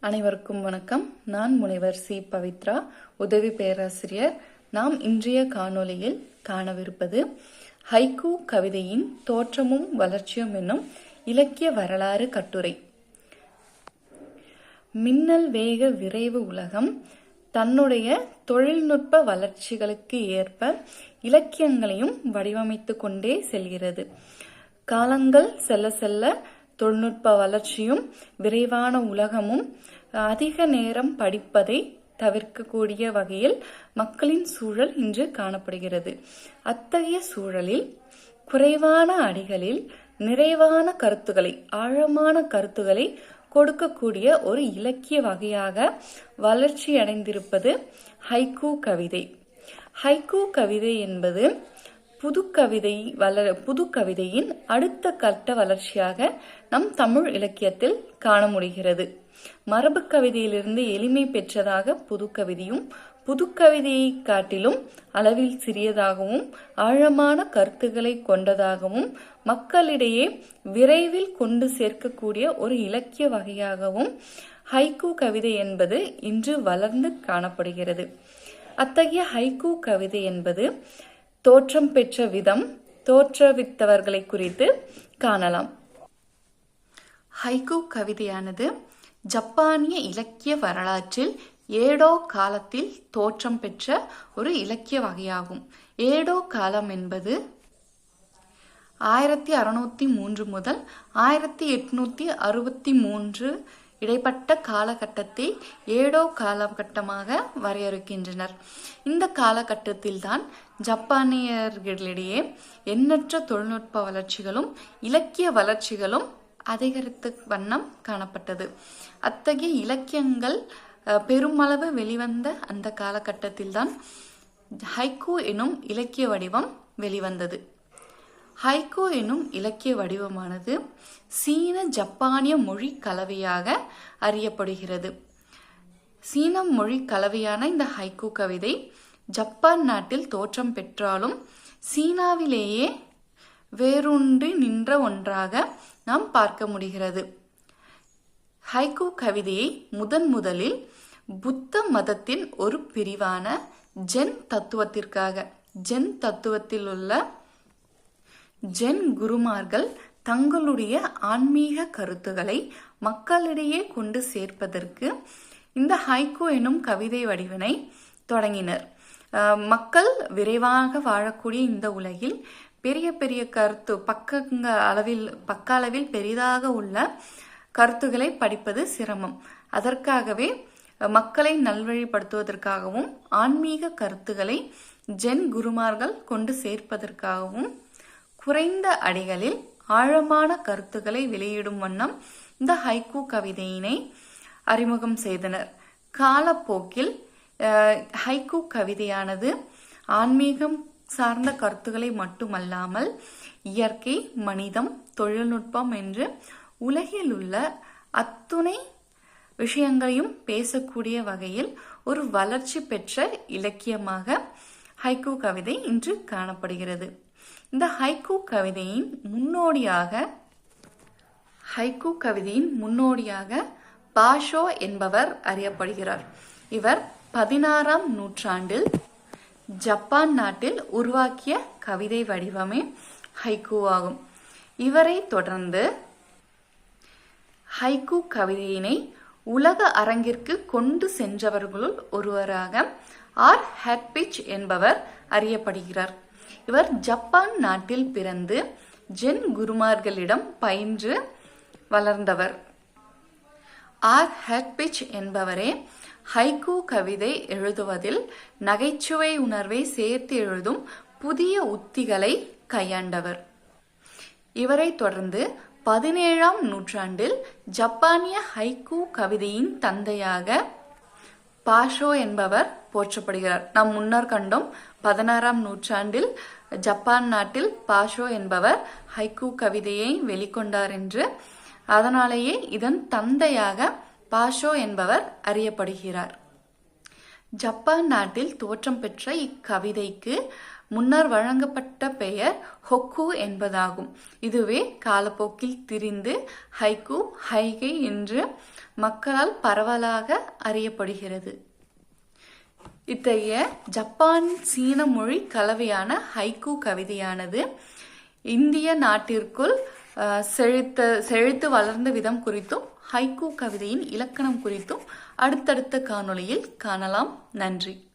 அனைவருக்கும் வணக்கம். நான் முனைவர் சி. பவித்ரா உதவி பேராசிரியர். நாம் இன்றைய காணொளியில் காணவிருப்பது ஹைக்கூ கவிதையின் தோற்றமும் வளர்ச்சியும் என்னும் இலக்கிய வரலாறு கட்டுரை. மின்னல் வேக விரைவு உலகம் தன்னுடைய தொழில்நுட்ப வளர்ச்சிகளுக்கு ஏற்ப இலக்கியங்களையும் வடிவமைத்துக் கொண்டே செல்கிறது. காலங்கள் செல்ல செல்ல தொழில்நுட்ப வளர்ச்சியும் விரைவான உலகமும் அதிக நேரம் படிப்பதை தவிர்க்கக்கூடிய வகையில் மக்களின் சூழல் இன்று காணப்படுகிறது. அத்தகைய சூழலில் குறைவான அடிகளில் நிறைவான கருத்துக்களை ஆழமான கருத்துக்களை கொடுக்கக்கூடிய ஒரு இலக்கிய வகையாக வளர்ச்சி அடைந்திருப்பது ஹைக்கூ கவிதை. ஹைக்கூ கவிதை என்பது புதுக்கவிதை வளர புது கவிதையின் அடுத்த கட்ட வளர்ச்சியாக நம் தமிழ் இலக்கியத்தில் காண முடிகிறது. மரபு கவிதையிலிருந்து எளிமை பெற்றதாக புதுக்கவிதையும் புதுக்கவிதையை காட்டிலும் அளவில் சிறியதாகவும் ஆழமான கருத்துக்களை கொண்டதாகவும் மக்களிடையே விரைவில் கொண்டு சேர்க்கக்கூடிய ஒரு இலக்கிய வகையாகவும் ஹைக்கூ கவிதை என்பது இன்று வளர்ந்து காணப்படுகிறது. அத்தகைய ஹைக்கூ கவிதை என்பது தோற்றம் பெற்ற விதம் தோற்றுவித்தவர்களை குறித்து காணலாம். ஹைக்கூ கவிதையானது ஜப்பானிய இலக்கிய வரலாற்றில் ஏடோ காலத்தில் தோற்றம் பெற்ற ஒரு இலக்கிய வகையாகும். ஏடோ காலம் என்பது ஆயிரத்தி அறுநூத்தி மூன்று முதல் ஆயிரத்தி எட்நூத்தி அறுபத்தி மூன்று இடைப்பட்ட காலகட்டத்தை ஏடோ காலகட்டமாக வரையறுக்கின்றனர். இந்த காலகட்டத்தில்தான் ஜப்பானியர்களிடையே எண்ணற்ற தொழில்நுட்ப வளர்ச்சிகளும் இலக்கிய வளர்ச்சிகளும் அதிகரித்த வண்ணம் காணப்பட்டது. அத்தகைய இலக்கியங்கள் பெருமளவு வெளிவந்த அந்த காலகட்டத்தில்தான் ஹைக்கூ எனும் இலக்கிய வடிவம் வெளிவந்தது. ஹைகோ எனும் இலக்கிய வடிவமானது சீன ஜப்பானிய மொழி கலவையாக அறியப்படுகிறது. சீன மொழி கலவையான இந்த ஹைகோ கவிதை ஜப்பான் நாட்டில் தோற்றம் பெற்றாலும் சீனாவிலேயே வேரூன்றி நின்ற ஒன்றாக நாம் பார்க்க முடிகிறது. ஹைகோ கவிதையை முதன் முதலில் புத்த மதத்தின் ஒரு பிரிவான ஜென் தத்துவத்திற்காக ஜென் தத்துவத்தில் உள்ள ஜென் குருமார்கள் தங்களுடைய ஆன்மீக கருத்துக்களை மக்களிடையே கொண்டு சேர்ப்பதற்கு இந்த ஹைகோ எனும் கவிதை வடிவினை தொடங்கினர். மக்கள் விரைவாக வாழக்கூடிய இந்த உலகில் பெரிய பெரிய கருத்து பக்கங்க அளவில் பக்க அளவில் பெரிதாக உள்ள கருத்துக்களை படிப்பது சிரமம். அதற்காகவே மக்களை நல்வழிப்படுத்துவதற்காகவும் ஆன்மீக கருத்துக்களை ஜென் குருமார்கள் கொண்டு சேர்ப்பதற்காகவும் குறைந்த அடிகளில் ஆழமான கருத்துக்களை வெளியிடும் வண்ணம் இந்த ஹைக்கூ கவிதையினை அறிமுகம் செய்தனர். காலப்போக்கில் ஹைக்கூ கவிதையானது ஆன்மீகம் சார்ந்த கருத்துக்களை மட்டுமல்லாமல் இயற்கை மனிதம் தொழில்நுட்பம் என்று உலகில் உள்ள அத்துணை விஷயங்களையும் பேசக்கூடிய வகையில் ஒரு வளர்ச்சி பெற்ற இலக்கியமாக ஹைக்கூ கவிதை இன்று காணப்படுகிறது. இந்த ஹைக்கூ கவிதையின் முன்னோடியாக ஹைக்கூ கவிதையின் முன்னோடியாக பாஷோ என்பவர் அறியப்படுகிறார். இவர் பதினாறாம் நூற்றாண்டில் ஜப்பான் நாட்டில் உருவாக்கிய கவிதை வடிவமே ஹைக்கூ ஆகும். இவரை தொடர்ந்து ஹைக்கூ கவிதையினை உலக அரங்கிற்கு கொண்டு சென்றவர்களுள் ஒருவராக ஆர் ஹேட்பிச் என்பவர் அறியப்படுகிறார். இவர் ஜப்பான் நாட்டில் பிறந்து ஜென் குருமார்களிடம் பயின்று வளர்ந்தவர். ஆர். ஹேட்பிச் என்பவரே ஹைகூ கவிதை எழுதுவதில் நகைச்சுவை உணர்வை சேர்த்து எழுதும் புதிய உத்திகளை கையாண்டவர். இவரை தொடர்ந்து பதினேழாம் நூற்றாண்டில் ஜப்பானிய ஹைக்கூ கவிதையின் தந்தையாக பாஷோ என்பவர் போற்றப்படுகிறார். நாம் முன்னர் கண்டோம் பதினாறாம் நூற்றாண்டில் ஜப்பான் நாட்டில் பாஷோ என்பவர் ஹைக்கூ கவிதையை வெளிக்கொண்டார் என்று. அதனாலேயே இதன் தந்தையாக பாஷோ என்பவர் அறியப்படுகிறார். ஜப்பான் நாட்டில் தோற்றம் பெற்ற இக்கவிதைக்கு முன்னர் வழங்கப்பட்ட பெயர் ஹொக்கு என்பதாகும். இதுவே காலப்போக்கில் திரிந்து ஹைகு ஹைகை என்று மக்களால் பரவலாக அறியப்படுகிறது. இத்தகைய ஜப்பான் சீன மொழி கலவையான ஹைக்கூ கவிதையானது இந்திய நாட்டிற்குள் செழித்த செழித்து வளர்ந்த விதம் குறித்தும் ஹைக்கூ கவிதையின் இலக்கணம் குறித்தும் அடுத்தடுத்த காணொளியில் காணலாம். நன்றி.